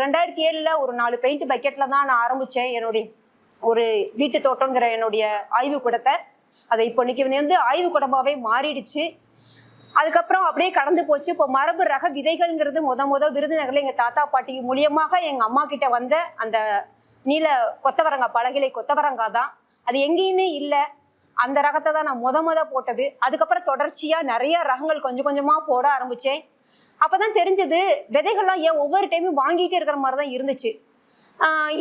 ரெண்டாயிரத்தி ஏழுல ஒரு நாலு பெயிண்ட் பக்கெட்ல தான் நான் ஆரம்பிச்சேன் என்னுடைய ஒரு வீட்டு தோட்டங்கிற என்னுடைய ஆய்வு கூடத்தை. அதை இப்போ இன்னைக்கு வந்து ஆய்வு கூடமாவே மாறிடுச்சு. அதுக்கப்புறம் அப்படியே கடந்து போச்சு. இப்போ மரபு ரக விதைகள்ங்கிறது முத முத விருதுநகர்ல எங்க தாத்தா பாட்டி மூலியமாக எங்க அம்மா கிட்ட வந்த அந்த நீல கொத்தவரங்காய் பழகிலை கொத்தவரங்காய் தான். அது எங்கேயுமே இல்லை. அந்த ரகத்தை தான் நான் முத முத போட்டது. அதுக்கப்புறம் தொடர்ச்சியா நிறைய ரகங்கள் கொஞ்சம் கொஞ்சமா போட ஆரம்பிச்சேன். அப்பதான் தெரிஞ்சது விதைகள்லாம் ஏன் ஒவ்வொரு டைமும் வாங்கிட்டே இருக்கிற மாதிரி தான் இருந்துச்சு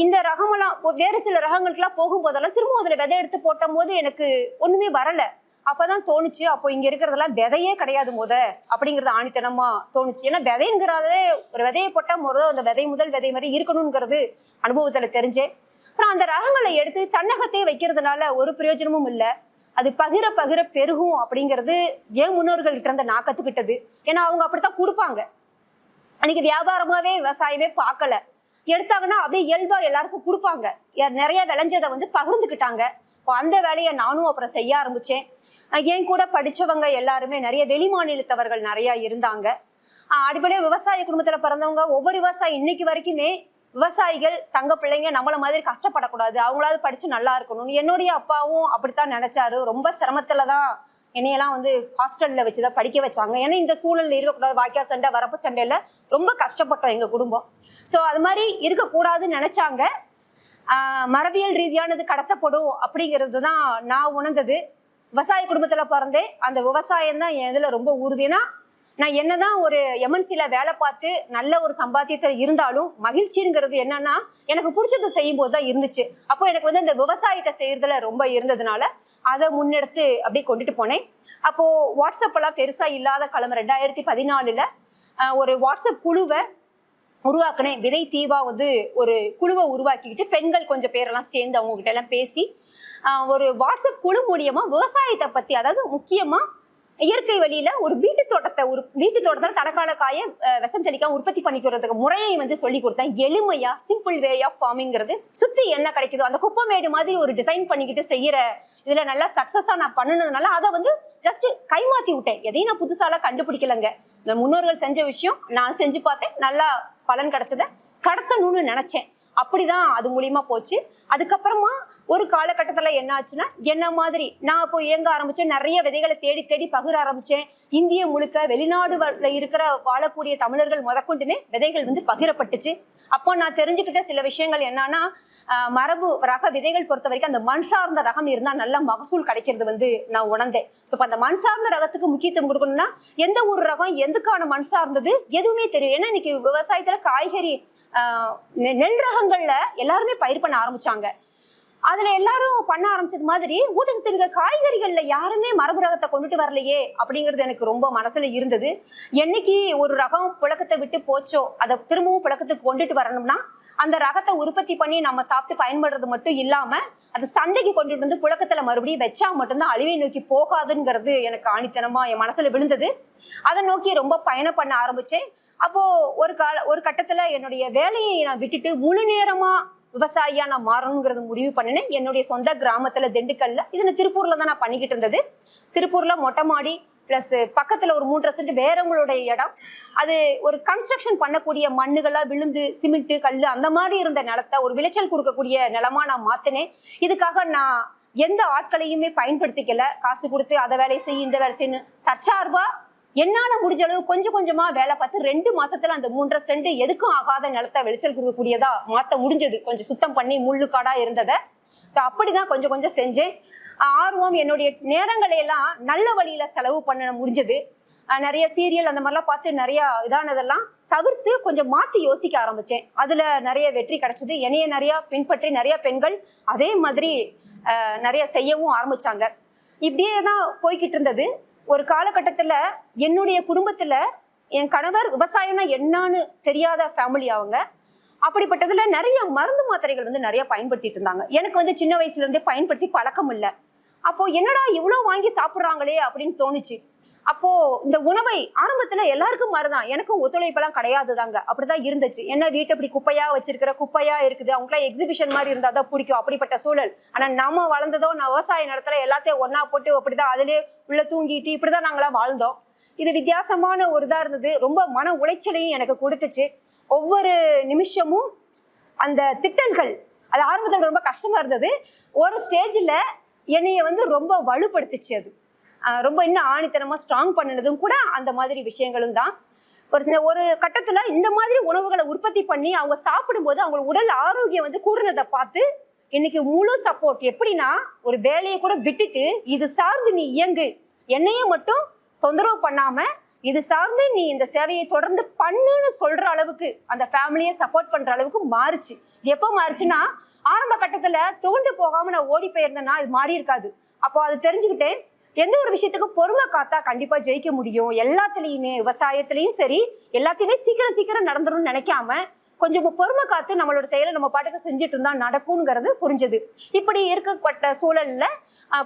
இந்த ரகமெல்லாம் வேறு சில ரகங்களுக்குலாம் போகும்போதெல்லாம் திரும்ப அதில் விதை எடுத்து போட்டும் போது எனக்கு ஒன்றுமே வரலை. அப்பதான் தோணுச்சு அப்போ இங்க இருக்கிறதெல்லாம் விதையே கிடையாது முத அப்படிங்கறது ஆணித்தனமா தோணுச்சு. ஏன்னா விதைங்கிறதே ஒரு விதையை போட்டா முத அந்த விதை முதல் விதை மாதிரி இருக்கணுங்கிறது அனுபவத்துல தெரிஞ்சேன். அப்புறம் அந்த ரகங்களை எடுத்து தன்னகத்தையே வைக்கிறதுனால ஒரு பிரயோஜனமும் இல்லை. அது பகிர பகிர பெருகும் அப்படிங்கிறது என் முன்னோர்கள்ட்ட இருந்த நான் கத்துக்கிட்டது ஏன்னா அவங்க அப்படித்தான் கொடுப்பாங்க. அன்னைக்கு வியாபாரமாவே விவசாயமே பார்க்கல. எடுத்தாங்கன்னா அப்படியே இயல்பா எல்லாருக்கும் கொடுப்பாங்க. நிறைய விளைஞ்சதை வந்து பகிர்ந்துக்கிட்டாங்க. இப்போ அந்த வேலையை நானும் அப்புறம் செய்ய ஆரம்பிச்சேன். என் கூட படிச்சவங்க எல்லாருமே நிறைய வெளி மாநிலத்தவர்கள் நிறைய இருந்தாங்க. அடிப்படையாக விவசாய குடும்பத்துல பிறந்தவங்க ஒவ்வொரு விவசாயி இன்னைக்கு வரைக்குமே விவசாயிகள் தங்க பிள்ளைங்க நம்மள மாதிரி கஷ்டப்படக்கூடாது. அவங்களாவது படிச்சு நல்லா இருக்கணும் என்னுடைய அப்பாவும் அப்படித்தான் நினைச்சாரு. ரொம்ப சிரமத்துல தான் என்னையெல்லாம் வந்து ஹாஸ்டல்ல வச்சுதான் படிக்க வச்சாங்க. ஏன்னா இந்த சூழல்ல இருக்கக்கூடாது. வாய்க்கா சண்டை வரப்பு சண்டையில ரொம்ப கஷ்டப்பட்டோம் எங்க குடும்பம். ஸோ அது மாதிரி இருக்கக்கூடாதுன்னு நினைச்சாங்க. மரபியல் ரீதியானது கடத்தப்படும் அப்படிங்கிறது தான் நான் உணர்ந்தது. விவசாய குடும்பத்துல பிறந்தேன் அந்த விவசாயம் தான் என் இதுல ரொம்ப உறுதினா நான் என்னதான் ஒரு எம்என்சில வேலை பார்த்து நல்ல ஒரு சம்பாத்தியத்தில் இருந்தாலும் மகிழ்ச்சிங்கிறது என்னன்னா எனக்கு பிடிச்சதை செய்யும் போது தான் இருந்துச்சு. அப்போ எனக்கு வந்து இந்த விவசாயத்தை செய்யறதுல ரொம்ப இருந்ததுனால அதை முன்னெடுத்து அப்படியே கொண்டுட்டு போனேன். அப்போ வாட்ஸ்அப் எல்லாம் பெருசா இல்லாத காலம் ரெண்டாயிரத்தி பதினாலுல ஒரு வாட்ஸ்அப் குழுவை உருவாக்கினேன். விதை தீவா வந்து ஒரு குழுவை உருவாக்கிக்கிட்டு பெண்கள் கொஞ்சம் பேரெல்லாம் சேர்ந்து அவங்க கிட்ட எல்லாம் பேசி ஒரு வாட்ஸ்அப் குழு மூலியமா விவசாயத்தை பத்தி அதாவது முக்கியமா இயற்கை வழியில ஒரு வீட்டு தோட்டத்தை ஒரு வீட்டு தோட்டத்தில் தனக்கான காய அஹ், விஷம் தெளிக்காம உற்பத்தி பண்ணிக்கிறதுக்கு முறையை வந்து சொல்லி கொடுத்தேன். எளிமையா சிம்பிள் வே ஆஃப் ஃபார்மிங்கிறது சுத்தி என்ன கிடைக்குதோ அந்த குப்பமேடு மாதிரி ஒரு டிசைன் பண்ணிக்கிட்டு செய்யற இதுல நல்லா சக்சஸா நான் பண்ணுனதுனால அதை வந்து ஜஸ்ட் கைமாத்தி விட்டேன். எதையும் நான் புதுசாலாம் கண்டுபிடிக்கலங்க. இந்த முன்னோர்கள் செஞ்ச விஷயம் நான் செஞ்சு பார்த்தேன். நல்லா பலன் கிடைச்சத கடத்தணும்னு நினைச்சேன். அப்படிதான் அது மூலியமா போச்சு. அதுக்கப்புறமா ஒரு காலகட்டத்துல என்ன ஆச்சுன்னா என்ன மாதிரி? நான் அப்போ இயங்க ஆரம்பிச்சேன். நிறைய விதைகளை தேடி தேடி பகிர ஆரம்பிச்சேன். இந்திய முழுக்க வெளிநாடு இருக்கிற வாழக்கூடிய தமிழர்கள் முதற்கொண்டுமே விதைகள் வந்து பகிரப்பட்டுச்சு. அப்போ நான் தெரிஞ்சுக்கிட்ட சில விஷயங்கள் என்னன்னா மரபு ரக விதைகள் பொறுத்த வரைக்கும் அந்த மண் சார்ந்த ரகம் இருந்தா நல்ல மகசூல் கிடைக்கிறது வந்து நான் உணர்ந்தேன். ஸோ இப்போ அந்த மண் சார்ந்த ரகத்துக்கு முக்கியத்துவம் கொடுக்கணும்னா எந்த ஒரு ரகம் எதுக்கான மண் சார்ந்தது எதுவுமே தெரியும். ஏன்னா இன்னைக்கு விவசாயத்துல காய்கறி நெ- நெல் ரகங்கள்ல எல்லாருமே பயிர் பண்ண ஆரம்பிச்சாங்க. அதுல எல்லாரும் பண்ண ஆரம்பிச்சது மாதிரி ஊட்டச்சத்து இருக்க காய்கறிகள்ல யாருமே மரபு ரகத்தை கொண்டுட்டு வரலையே அப்படிங்கிறது எனக்கு ரொம்ப மனசுல இருந்தது. என்னைக்கு ஒரு ரகம் புழக்கத்தை விட்டு போச்சோ அதை திரும்பவும் புழக்கத்துக்கு கொண்டுட்டு வரணும்னா அந்த ரகத்தை உற்பத்தி பண்ணி நம்ம சாப்பிட்டு பயன்படுறது மட்டும் இல்லாம அது சந்தைக்கு கொண்டுட்டு வந்து புழக்கத்துல மறுபடியும் வச்சா மட்டும்தான் அழிவை நோக்கி போகாதுங்கிறது எனக்கு ஆணித்தனமா என் மனசுல விழுந்தது. அதை நோக்கி ரொம்ப பயணம் பண்ண ஆரம்பிச்சேன். அப்போ ஒரு கால ஒரு கட்டத்துல என்னுடைய வேலையை நான் விட்டுட்டு முழு நேரமா விவசாயியா நான் மாறணுங்கிறது முடிவு பண்ணினேன். என்னுடைய சொந்த கிராமத்துல திண்டுக்கல்ல இது நான் திருப்பூர்ல தான் நான் பண்ணிக்கிட்டு இருந்தது. திருப்பூர்ல மொட்டை மாடி பிளஸ் பக்கத்துல ஒரு மூன்று சென்ட் வேறவங்களுடைய இடம். அது ஒரு கன்ஸ்ட்ரக்ஷன் பண்ணக்கூடிய மண்ணுகளா விழுந்து சிமெண்ட் கல் அந்த மாதிரி இருந்த நிலத்தை ஒரு விளைச்சல் கொடுக்கக்கூடிய நிலமா நான் மாத்தினேன். இதுக்காக நான் எந்த ஆட்களையுமே பயன்படுத்திக்கல. காசு கொடுத்து அதை வேலை செய் இந்த வேலை செய்யணும் தற்சார்பா என்னால முடிஞ்ச அளவு கொஞ்சம் கொஞ்சமா வேலை பார்த்து ரெண்டு மாசத்துல அந்த மூன்றரை சென்ட் எதுக்கும் ஆகாத நிலத்தை விளைச்சல் கொடுக்கக்கூடியதா மாத்த முடிஞ்சது. கொஞ்சம் சுத்தம் பண்ணி முள்ளுக்காடா இருந்ததை. ஸோ அப்படிதான் கொஞ்சம் கொஞ்சம் செஞ்சேன். ஆர்வம் என்னுடைய நேரங்களை எல்லாம் நல்ல வழியில செலவு பண்ண முடிஞ்சது. நிறைய சீரியல் அந்த மாதிரிலாம் பார்த்து நிறைய இதானதெல்லாம் தவிர்த்து கொஞ்சம் மாத்தி யோசிக்க ஆரம்பிச்சேன். அதுல நிறைய வெற்றி கிடைச்சது. என்னைய நிறைய பின்பற்றி நிறைய பெண்கள் அதே மாதிரி நிறைய செய்யவும் ஆரம்பிச்சாங்க. இப்படியே தான் போய்கிட்டு இருந்தது. ஒரு காலகட்டத்துல என்னுடைய குடும்பத்துல என் கணவர் விவசாயம்னா என்னன்னு தெரியாத ஃபேமிலி அவங்க. அப்படிப்பட்டதுல நிறைய மருந்து மாத்திரைகள் வந்து நிறைய பயன்படுத்திட்டு இருந்தாங்க. எனக்கு வந்து சின்ன வயசுல இருந்தே பயன்படுத்தி பழக்கம் இல்லை. அப்போ என்னடா இவ்வளவு வாங்கி சாப்பிட்றாங்களே அப்படின்னு தோணுச்சு. அப்போ இந்த உணவை ஆரம்பத்துல எல்லாருக்கும் மாதிரிதான் எனக்கும் ஒத்துழைப்பெல்லாம் கிடையாது தாங்க அப்படிதான் இருந்துச்சு. என்ன வீட்டை இப்படி குப்பையா வச்சிருக்கிற குப்பையா இருக்குது. அவங்களுக்குலாம் எக்ஸிபிஷன் மாதிரி இருந்தா தான் பிடிக்கும். அப்படிப்பட்ட சூழல். ஆனா நம்ம வளர்ந்ததோ நான் விவசாய நிலத்துல எல்லாத்தையும் ஒன்னா போட்டு அப்படிதான் அதுலயே உள்ள தூங்கிட்டு இப்படிதான் நாங்களாம் வாழ்ந்தோம். இது வித்தியாசமான ஒரு இதா இருந்தது. ரொம்ப மன உளைச்சலையும் எனக்கு கொடுத்துச்சு. ஒவ்வொரு நிமிஷமும் அந்த திட்டங்கள் அது ஆரம்பத்தில் ரொம்ப கஷ்டமா இருந்தது. ஒரு ஸ்டேஜில் என்னைய வந்து ரொம்ப வலுப்படுத்துச்சு அது. ரொம்ப இன்னும் ஆணித்தனமா ஸ்ட்ராங் பண்ணினதும் கூட அந்த மாதிரி விஷயங்களும் தான். ஒரு சில ஒரு கட்டத்துல இந்த மாதிரி உணவுகளை உற்பத்தி பண்ணி அவங்க சாப்பிடும்போது அவங்க உடல் ஆரோக்கியம் வந்து கூடுனதை பார்த்து இன்னைக்கு முழு சப்போர்ட் எப்படின்னா ஒரு வேலையை கூட விட்டுட்டு இது சார்ந்து நீ இயங்கு. என்னைய மட்டும் தொந்தரவு பண்ணாம இது சார்ந்து நீ இந்த சேவையை தொடர்ந்து பண்ணுன்னு சொல்ற அளவுக்கு அந்த ஃபேமிலியை சப்போர்ட் பண்ற அளவுக்கு மாறுச்சு. எப்போ மாறுச்சுன்னா ஆரம்ப கட்டத்துல துவண்டு போகாம நான் ஓடி போயிருந்தேன்னா இது மாறி இருக்காது. அப்போ அதை தெரிஞ்சுக்கிட்டேன் எந்த ஒரு விஷயத்துக்கும் பொறுமை காத்தா கண்டிப்பா ஜெயிக்க முடியும். எல்லாத்துலயுமே விவசாயத்திலயும் சரி எல்லாத்தையுமே சீக்கிரம் சீக்கிரம் நடந்துரும்னு நினைக்காம கொஞ்சம் பொறுமை காத்து நம்மளோட செயலை நம்ம பாட்டுக்கு செஞ்சுட்டு இருந்தா நடக்கும்ங்கிறது புரிஞ்சது. இப்படி இருக்கப்பட்ட சூழல்ல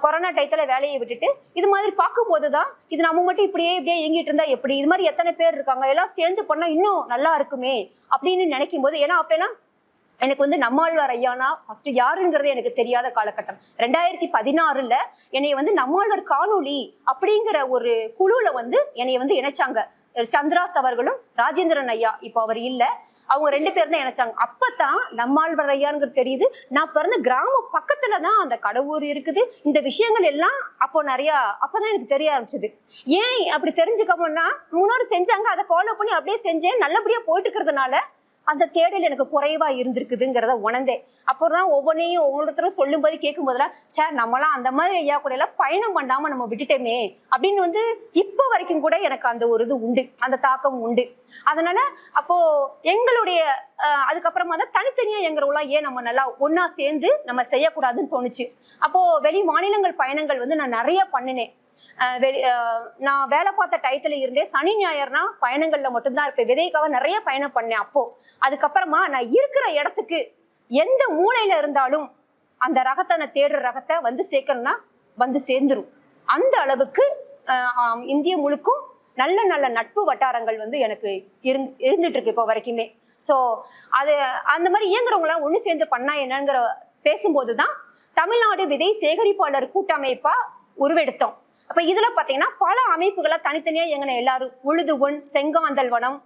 கொரோனா டயத்துல வேலையை விட்டுட்டு இது மாதிரி பார்க்கும்போது தான் இது நம்ம மட்டும் இப்படியே இப்படியே இயங்கிட்டு இருந்தா எப்படி? இது மாதிரி எத்தனை பேர் இருக்காங்க? எல்லாம் சேர்ந்து பண்ணா இன்னும் நல்லா இருக்குமே அப்படின்னு நினைக்கும் போது ஏன்னா அப்பெல்லாம் எனக்கு வந்து நம்மாழ்வார் ஐயானா ஃபர்ஸ்ட் யாருங்கிறது எனக்கு தெரியாத காலகட்டம். ரெண்டாயிரத்தி பதினாறுல என்னைய வந்து நம்மாழ்வார் காணொளி அப்படிங்கிற ஒரு குழுல வந்து என்னைய வந்து இணைச்சாங்க. சந்திராஸ் அவர்களும் ராஜேந்திரன் ஐயா இப்போ அவர் இல்ல. அவங்க ரெண்டு பேரும் தான் இணைச்சாங்க. அப்பதான் நம்மாழ்வார் ஐயாங்கிறது தெரியுது. நான் பிறந்த கிராம பக்கத்துல தான் அந்த கடவுர் இருக்குது. இந்த விஷயங்கள் எல்லாம் அப்போ நிறைய அப்பதான் எனக்கு தெரிய ஆரம்பிச்சது. ஏன் அப்படி தெரிஞ்சுக்கணும்னா முன்னோர் செஞ்சாங்க அதை ஃபாலோ பண்ணி அப்படியே செஞ்சேன். நல்லபடியா போயிட்டு இருக்கிறதுனால அந்த தேடல் எனக்கு குறைவா இருந்திருக்குதுங்கிறத உணர்ந்தேன். அப்போதான் ஒவ்வொன்றையும் ஒவ்வொருத்தரும் சொல்லும்போது கேட்கும் போதெல்லாம் சே நம்மளாம் அந்த மாதிரி ஐயா கூட எல்லாம் பயணம் பண்ணாம நம்ம விட்டுட்டோமே. அப்படின்னு வந்து இப்போ வரைக்கும் கூட எனக்கு அந்த ஒரு இது உண்டு. அந்த தாக்கம் உண்டு. அதனால அப்போ எங்களுடைய அதுக்கப்புறமா தான் தனித்தனியா எங்கிறவங்களா ஏன் நம்ம நல்லா ஒன்னா சேர்ந்து நம்ம செய்யக்கூடாதுன்னு தோணுச்சு. அப்போ வெளி மாநிலங்கள் பயணங்கள் வந்து நான் நிறைய பண்ணினேன். நான் வேலை பார்த்த டயத்துல இருந்தே சனி ஞாயிறுனா பயணங்கள்ல மட்டும்தான் இருப்பேன். விதைக்காக நிறைய பயணம் பண்ணேன் அப்போ. அதுக்கப்புறமா நான் இருக்கிற இடத்துக்கு எந்த மூலையில இருந்தாலும் அந்த ரகத்தை நான் தேடுற ரகத்தை வந்து சேர்க்கணும்னா வந்து சேர்ந்துரும். அந்த அளவுக்கு இந்திய முழுக்கும் நல்ல நல்ல நட்பு வட்டாரங்கள் வந்து எனக்கு இருந் இருந்துட்டு இருக்கு இப்போ வரைக்குமே. ஸோ அது அந்த மாதிரி இயங்குறவங்களாம் ஒன்று சேர்ந்து பண்ணா என்னங்கிற பேசும்போது தான் தமிழ்நாடு விதை சேகரிப்பாளர் கூட்டமைப்பா உருவெடுத்தோம். அப்ப இதுல பாத்தீங்கன்னா பல அமைப்புகளை தனித்தனியா எங்களை எல்லாரும் உழுதுவன் செங்காந்தல் வனம்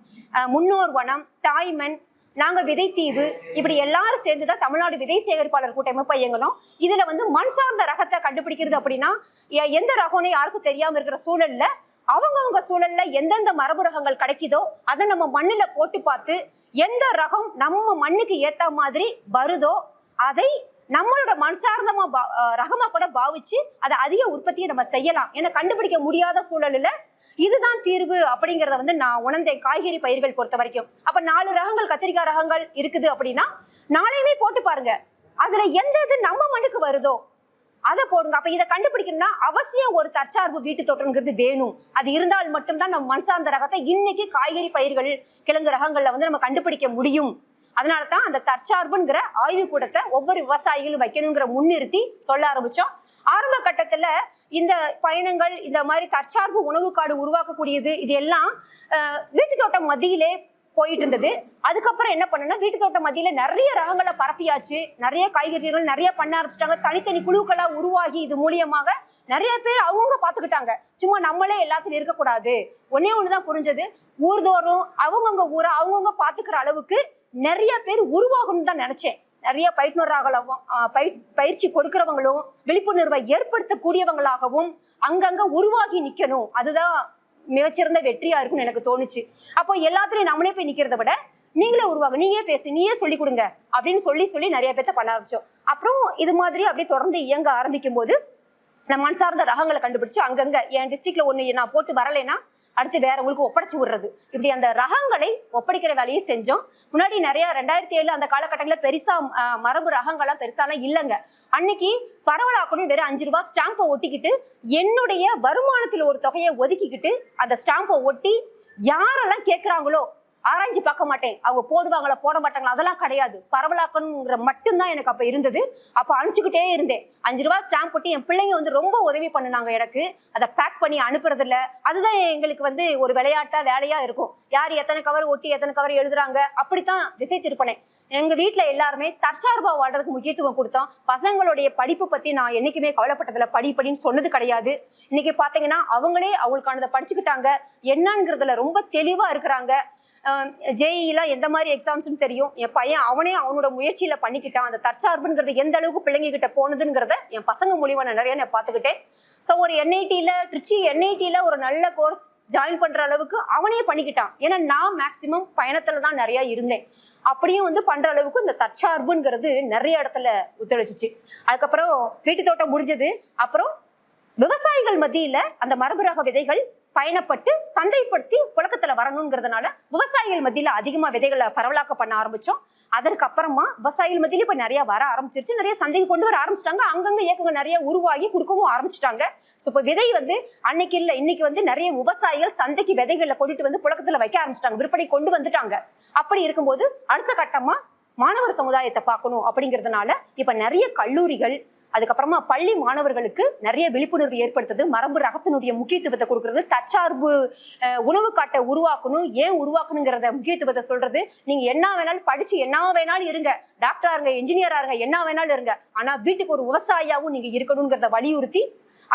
முன்னோர் வனம் தாய்மண் நாங்க விதைத்தீவு இப்படி எல்லாரும் சேர்ந்துதான் தமிழ்நாடு விதை சேகரிப்பாளர் கூட்டமைப்பா இயங்கணும் இதுல வந்து மண் சார்ந்த ரகத்தை கண்டுபிடிக்கிறது அப்படின்னா எ- எந்த ரகம்னு யாருக்கும் தெரியாம இருக்கிற சூழல்ல அவங்கவுங்க சூழல்ல எந்தெந்த மரபு ரகங்கள் கிடைக்குதோ அதை நம்ம மண்ணுல போட்டு பார்த்து எந்த ரகம் நம்ம மண்ணுக்கு ஏத்த மாதிரி வருதோ அதை நம்மளோட மனசார்ந்தமா பா- ரகமா கூட பாவிச்சு அதை அதிக உற்பத்தியை நம்ம செய்யலாம். ஏன்னா கண்டுபிடிக்க முடியாத சூழல்ல இதுதான் தீர்வு அப்படிங்கறத வந்து நான் உணர்ந்தேன் காய்கறி பயிர்கள் பொறுத்த வரைக்கும் அப்ப நாலு ரகங்கள் கத்திரிக்காய் ரகங்கள் இருக்குது அப்படின்னா நாளையுமே போட்டு பாருங்க. அதுல எந்த இது நம்ம மண்ணுக்கு வருதோ அதை போடுங்க. அப்ப இதை கண்டுபிடிக்கணும்னா அவசியம் ஒரு தற்சார்பு வீட்டு தோட்டம்ங்கிறது வேணும். அது இருந்தால் மட்டும்தான் நம்ம மனசார்ந்த ரகத்தை இன்னைக்கு காய்கறி பயிர்கள் கிழங்கு ரகங்கள்ல வந்து நம்ம கண்டுபிடிக்க முடியும். அதனால தான் அந்த தற்சார்புங்கிற ஆய்வு கூடத்தை ஒவ்வொரு விவசாயிகளும் வைக்கணுங்கிற முன்னிறுத்தி சொல்ல ஆரம்பிச்சோம். ஆரம்ப கட்டத்துல இந்த பயணங்கள் இந்த மாதிரி தற்சார்பு உணவு காடு உருவாக்கக்கூடியது இது எல்லாம் வீட்டு தோட்டம் மத்தியிலே போயிட்டு இருந்தது. அதுக்கப்புறம் என்ன பண்ணனா வீட்டு தோட்டம் மத்தியில நிறைய ரகங்களை பரப்பியாச்சு. நிறைய காய்கறிகள் நிறைய பண்ண ஆரம்பிச்சிட்டாங்க. தனித்தனி குழுக்களா உருவாகி இது மூலியமாக நிறைய பேர் அவங்கவுங்க பாத்துக்கிட்டாங்க சும்மா நம்மளே எல்லாத்துலயும் இருக்கக்கூடாது. ஒன்னே ஒண்ணுதான் புரிஞ்சது. ஊர்தோறும் அவங்கவுங்க ஊரை அவங்கவுங்க பாத்துக்கிற அளவுக்கு நிறைய பேர் உருவாகணும்னு தான் நினைச்சேன். நிறைய பயிற்றுனராகவும் பயிற்சி கொடுக்கிறவங்களும் விழிப்புணர்வை ஏற்படுத்தக்கூடியவங்களாகவும் அங்கங்க உருவாகி நிக்கணும். அதுதான் மிகச்சிறந்த வெற்றியா இருக்கும்னு எனக்கு தோணுச்சு. அப்போ எல்லாத்துலயும் நம்மளே போய் நிக்கிறத விட நீங்களே உருவாங்க. நீங்களே பேசு நீயே சொல்லி கொடுங்க அப்படின்னு சொல்லி சொல்லி நிறைய பேர்த்த பண்ண ஆரம்பிச்சோம். அப்புறம் இது மாதிரி அப்படியே தொடர்ந்து இயங்க ஆரம்பிக்கும் போது நான் மண் சார்ந்த ரகங்களை கண்டுபிடிச்சு அங்கங்க என் டிஸ்ட்ரிக்ட்ல ஒண்ணு நான் போட்டு வரலைன்னா அடுத்து வேற உங்களுக்கு ஒப்படைச்சு விடுறது. இப்படி அந்த ரகங்களை ஒப்படைக்கிற வேலையை செஞ்சோம். முன்னாடி நிறைய ரெண்டாயிரத்தி ஏழு அந்த காலகட்டங்களில் பெருசா மரபு ரகங்கள்லாம் பெருசாலாம் இல்லைங்க. அன்னைக்கு பரவலாக்கணும் வெறும் அஞ்சு ரூபாய் ஸ்டாம்பை ஒட்டிக்கிட்டு என்னுடைய வருமானத்தில் ஒரு தொகையை ஒதுக்கிக்கிட்டு அந்த ஸ்டாம்பை ஒட்டி யாரெல்லாம் கேட்குறாங்களோ ஆராய்ச்சி பார்க்க மாட்டேன். அவங்க போடுவாங்களா போட மாட்டாங்களா அதெல்லாம் கிடையாது. பரவலாக்கணுங்கிற மட்டும்தான் எனக்கு அப்ப இருந்தது. அப்ப அனுப்பிச்சுக்கிட்டே இருந்தேன். அஞ்சு ரூபா ஸ்டாம்ப் போட்டு என் பிள்ளைங்க வந்து ரொம்ப உதவி பண்ணுனாங்க எனக்கு. அதை பேக் பண்ணி அனுப்புறதில்ல. அதுதான் எங்களுக்கு வந்து ஒரு விளையாட்டா வேலையா இருக்கும். யார் எத்தனை கவர் ஒட்டி எத்தனை கவர் எழுதுறாங்க அப்படித்தான் திசை திருப்பினேன். எங்க வீட்டுல எல்லாருமே தற்சார்பா வாழ்றதுக்கு முக்கியத்துவம் கொடுத்தோம். பசங்களுடைய படிப்பு பத்தி நான் என்னைக்குமே கவலைப்பட்டதில்ல. படி படின்னு சொன்னது கிடையாது. இன்னைக்கு பாத்தீங்கன்னா அவங்களே அவங்களுக்கானதை படிச்சுக்கிட்டாங்க. என்னங்கிறதுல ரொம்ப தெளிவா இருக்கிறாங்க. ஜேஇலாம் எந்த மாதிரி எக்ஸாம்ஸ்னு தெரியும். என் பையன் அவனே அவனோட முயற்சியில் பண்ணிக்கிட்டான். அந்த தற்சார்புங்கிறது எந்த அளவுக்கு பிள்ளைங்ககிட்ட போனதுங்கிறத என் பசங்க மூலிமா நான் நிறைய நான் பார்த்துக்கிட்டேன். ஸோ ஒரு என்ஐடியில் திருச்சி என்ஐடியில் ஒரு நல்ல கோர்ஸ் ஜாயின் பண்ணுற அளவுக்கு அவனே பண்ணிக்கிட்டான். ஏன்னா நான் மேக்சிமம் பயணத்தில் தான் நிறையா இருந்தேன். அப்படியும் வந்து பண்ற அளவுக்கு இந்த தற்சார்புங்கிறது நிறைய இடத்துல ஒத்துழைச்சிச்சு. அதுக்கப்புறம் வீட்டு தோட்டம் முடிஞ்சது. அப்புறம் விவசாயிகள் மத்தியில அந்த மரபு ரக விதைகள் பயணப்பட்டு சந்தைப்படுத்தி புழக்கத்துல வரணுங்கிறதுனால விவசாயிகள் மத்தியில அதிகமா விதைகளை பரவலாக்க பண்ண ஆரம்பிச்சோம். அதற்கு அப்புறமா விவசாயிகள் மத்தியில இப்ப நிறைய வர ஆரம்பிச்சிருச்சு. நிறைய சந்தைக்கு கொண்டு வர ஆரம்பிச்சிட்டாங்க. அங்கங்க இயக்கங்கள் நிறைய உருவாகி கொடுக்கவும் ஆரம்பிச்சிட்டாங்க. ஸோ இப்போ விதை வந்து அன்னைக்கு இல்ல இன்னைக்கு வந்து நிறைய விவசாயிகள் சந்தைக்கு விதைகளை கொண்டுட்டு வந்து புழக்கத்துல வைக்க ஆரம்பிச்சிட்டாங்க. விற்பனை கொண்டு வந்துட்டாங்க. அப்படி இருக்கும்போது அடுத்த கட்டமா மாணவர் சமுதாயத்தை பார்க்கணும் அப்படிங்கிறதுனால இப்ப நிறைய கல்லூரிகள் அதுக்கப்புறமா பள்ளி மாணவர்களுக்கு நிறைய விழிப்புணர்வு ஏற்படுத்துது. மரபு ரகத்தினுடைய முக்கியத்துவத்தை கொடுக்கறது. தற்சார்பு உணவு காட்டை உருவாக்கணும். ஏன் உருவாக்கணுங்கிறத முக்கியத்துவத்தை சொல்றது. நீங்க என்ன வேணாலும் படிச்சு என்ன வேணாலும் இருங்க. டாக்டரா இருங்க இன்ஜினியரா இருங்க என்ன வேணாலும் இருங்க. ஆனா வீட்டுக்கு ஒரு விவசாயியாவும் நீங்க இருக்கணுங்கிறத வலியுறுத்தி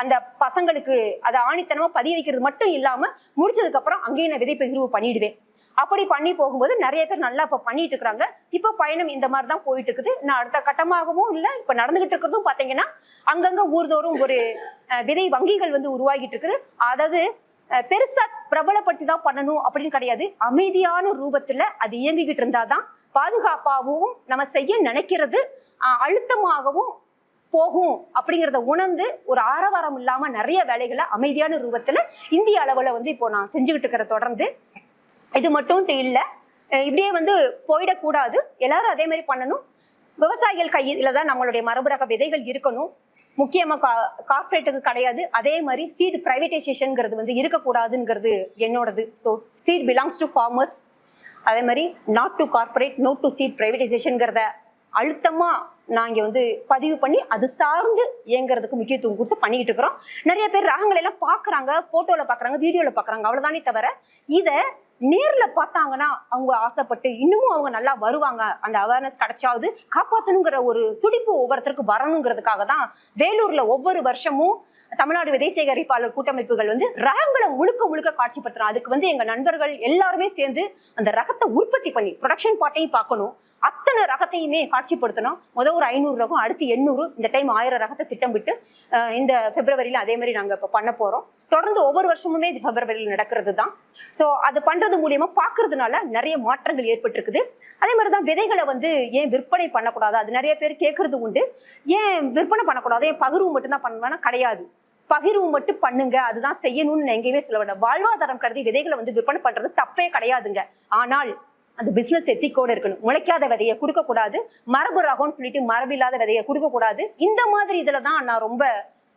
அந்த பசங்களுக்கு அதை ஆணித்தனமா பதிய வைக்கிறது மட்டும் இல்லாம முடிச்சதுக்கு அப்புறம் அங்கேயும் நான் விதை பகிர்வு பண்ணிடுவேன். அப்படி பண்ணி போகும்போது நிறைய பேர் நல்லா இப்ப பண்ணிட்டு இருக்காங்க இப்ப பயணம் இந்த மாதிரி தான் போயிட்டு இருக்குது நான் அடுத்த கட்டமாகவும் இல்ல. இப்ப நடந்துகிட்டு இருக்கிறதும் பாத்தீங்கன்னா அங்கங்க ஊர்தோறும் ஒரு விதை வங்கிகள் வந்து உருவாகிட்டு இருக்குது. அதாவது பெருசா பிரபலப்படுத்தி தான் பண்ணணும் அப்படின்னு கிடையாது. அமைதியான ரூபத்துல அது இயங்கிக்கிட்டு இருந்தாதான் பாதுகாப்பாகவும் நம்ம செய்ய நினைக்கிறது அழுத்தமாகவும் போகும் அப்படிங்கிறத உணர்ந்து ஒரு ஆரவாரம் இல்லாம நிறைய வேலைகளை அமைதியான ரூபத்துல இந்திய அளவுல வந்து இப்போ நான் செஞ்சுக்கிட்டு இருக்கிற தொடர்ந்து இது மட்டும் இல்லை. இப்படியே வந்து போயிடக்கூடாது. எல்லாரும் அதே மாதிரி பண்ணணும். விவசாயிகள் கையில் தான் நம்மளுடைய மரபு ரக விதைகள் இருக்கணும். முக்கியமாக கா கார்பரேட்டுக்கு கிடையாது. அதே மாதிரி சீட் பிரைவேடைசேஷன்ங்கிறது வந்து இருக்கக்கூடாதுங்கிறது என்னோடது. So seat belongs to farmers அதே மாதிரி not to corporate not to seat பிரைவேடைசேஷன்ங்கிறத அழுத்தமாக நான் வந்து பதிவு பண்ணி அது சார்ந்து இயங்குறதுக்கு முக்கியத்துவம் கொடுத்து பண்ணிக்கிட்டு இருக்கிறோம். நிறைய பேர் ரகங்களை எல்லாம் ஃபோட்டோவில் பார்க்குறாங்க வீடியோவில் பார்க்குறாங்க. பாக்குறாங்க அவ்வளவுதானே தவிர இதை நேர்ல பார்த்தாங்கன்னா அவங்க ஆசைப்பட்டு இன்னமும் அவங்க நல்லா வருவாங்க. அந்த அவேர்னஸ் கிடைச்சாவது காப்பாத்தணுங்கிற ஒரு துடிப்பு ஒவ்வொருத்தருக்கு வரணுங்கிறதுக்காக தான் வேலூர்ல ஒவ்வொரு வருஷமும் தமிழ்நாடு விதை சேகரிப்பாளர் கூட்டமைப்புகள் வந்து ரகங்களை முழுக்க முழுக்க காட்சிப்படுத்துறோம் அதுக்கு வந்து எங்க நண்பர்கள் எல்லாருமே சேர்ந்து அந்த ரகத்தை உற்பத்தி பண்ணி ப்ரொடக்ஷன் பார்ட்டையும் பார்க்கணும். அத்தனை ரகத்தையுமே காட்சிப்படுத்தணும். முதல் ஒரு ஐநூறு ரகம் அடுத்து எண்ணூறு இந்த டைம் ஆயிரம் ரகத்தை திட்டமிட்டு இந்த பிப்ரவரியில அதே மாதிரி நாங்க இப்ப பண்ண போறோம். தொடர்ந்து ஒவ்வொரு வருஷமுமே இது பிப்ரவரியில் நடக்கிறது தான் ஸோ அது பண்றது மூலியமா பாக்குறதுனால நிறைய மாற்றங்கள் ஏற்பட்டிருக்குது. அதே மாதிரி தான் விதைகளை வந்து ஏன் விற்பனை பண்ணக்கூடாது? அது நிறைய பேர் கேட்கறது உண்டு. ஏன் விற்பனை பண்ணக்கூடாது? ஏன் பகிர்வு மட்டும்தான் பண்ணுவேன்னா கிடையாது. பகிர்வு மட்டும் பண்ணுங்க. அதுதான் செய்யணும்னு எங்கேயுமே சொல்ல வேண்டாம். வாழ்வாதாரம் கருதி விதைகளை வந்து விற்பனை பண்றது தப்பே கிடையாதுங்க. ஆனால் அந்த பிசினஸ் எத்திக்கோட இருக்கணும். முளைக்காத விதையை கொடுக்கக்கூடாது மரபு ரகம்னு சொல்லிட்டு மரபில்லாத விதையை கொடுக்கக்கூடாது இந்த மாதிரி இதில் தான் நான் ரொம்ப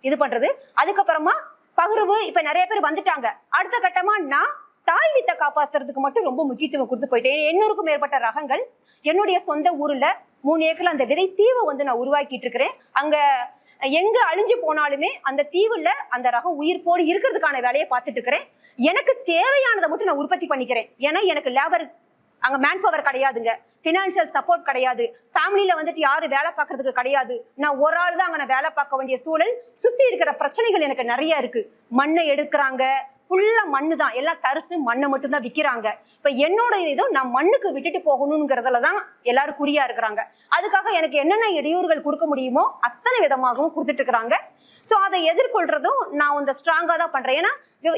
இது பண்றது. அதுக்கப்புறமா பகிர்வு இப்ப நிறைய பேர் வந்துட்டாங்க. அடுத்த கட்டமா நான் தாய் வீட்டை காப்பாத்துறதுக்கு மட்டும் ரொம்ப முக்கியத்துவம் கொடுத்து போயிட்டேன். எண்ணூறுக்கும் மேற்பட்ட ரகங்கள் என்னுடைய சொந்த ஊர்ல மூணு ஏக்கர்ல அந்த விதை தீவை வந்து நான் உருவாக்கிட்டு இருக்கிறேன். அங்க எங்க அழிஞ்சு போனாலுமே அந்த தீவுல அந்த ரகம் உயிர் போடு இருக்கிறதுக்கான வேலையை பார்த்துட்டு இருக்கிறேன். எனக்கு தேவையானதை மட்டும் நான் உற்பத்தி பண்ணிக்கிறேன். ஏன்னா எனக்கு லேபர் அங்க மேன் பவர் கிடையாதுங்க. ஃபினான்ஷியல் சப்போர்ட் கிடையாது. ஃபேமிலியில வந்துட்டு யாரும் வேலை பார்க்கறதுக்கு கிடையாது. நான் ஒரு ஆள் தான் அங்க நான் வேலை பார்க்க வேண்டிய சூழல். சுத்தி இருக்கிற பிரச்சனைகள் எனக்கு நிறைய இருக்கு. மண்ணை எடுக்கிறாங்க. ஃபுல்லா மண்ணு தான். எல்லாம் தரிசு மண்ணை மட்டும் தான் விற்கிறாங்க இப்ப என்னோட இதுவும் நான் மண்ணுக்கு விட்டுட்டு போகணுங்கிறதுல தான் எல்லாரும் குறியா இருக்கிறாங்க. அதுக்காக எனக்கு என்னென்ன இடையூறுகள் கொடுக்க முடியுமோ அத்தனை விதமாகவும் கொடுத்துட்டு இருக்கிறாங்க. ஸோ அதை எதிர்கொள்றதும் நான் இந்த ஸ்ட்ராங்காக தான் பண்றேன். ஏன்னா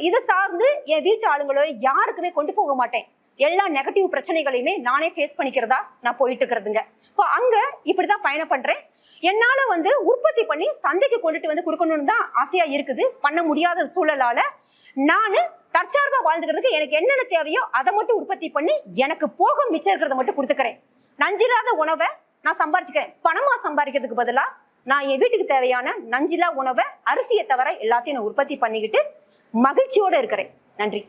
இதை சார்ந்து என் வீட்டு ஆளுங்களோ யாருக்குமே கொண்டு போக மாட்டேன். எல்லா நெகட்டிவ் பிரச்சனைகளையுமே நானே ஃபேஸ் பண்ணிக்கிறதா நான் போயிட்டு இருக்கிறதுங்க இப்போ அங்கே இப்படி தான் பயணம் பண்ணுறேன் என்னால் வந்து உற்பத்தி பண்ணி சந்தைக்கு கொண்டுட்டு வந்து கொடுக்கணும்னு தான் ஆசையாக இருக்குது. பண்ண முடியாத சூழலால் நான் தற்சார்பாக வாழ்ந்துக்கிறதுக்கு எனக்கு என்னென்ன தேவையோ அதை மட்டும் உற்பத்தி பண்ணி எனக்கு போக மிச்சம் இருக்கிறத மட்டும் கொடுத்துக்கிறேன். நஞ்சில்லாத உணவை நான் சம்பாரிச்சுக்கிறேன். பணமாக சம்பாதிக்கிறதுக்கு பதிலாக நான் என் வீட்டுக்கு தேவையான நஞ்சில்லா உணவை அரிசியை தவிர எல்லாத்தையும் நான் உற்பத்தி பண்ணிக்கிட்டு மகிழ்ச்சியோடு இருக்கிறேன். நன்றி.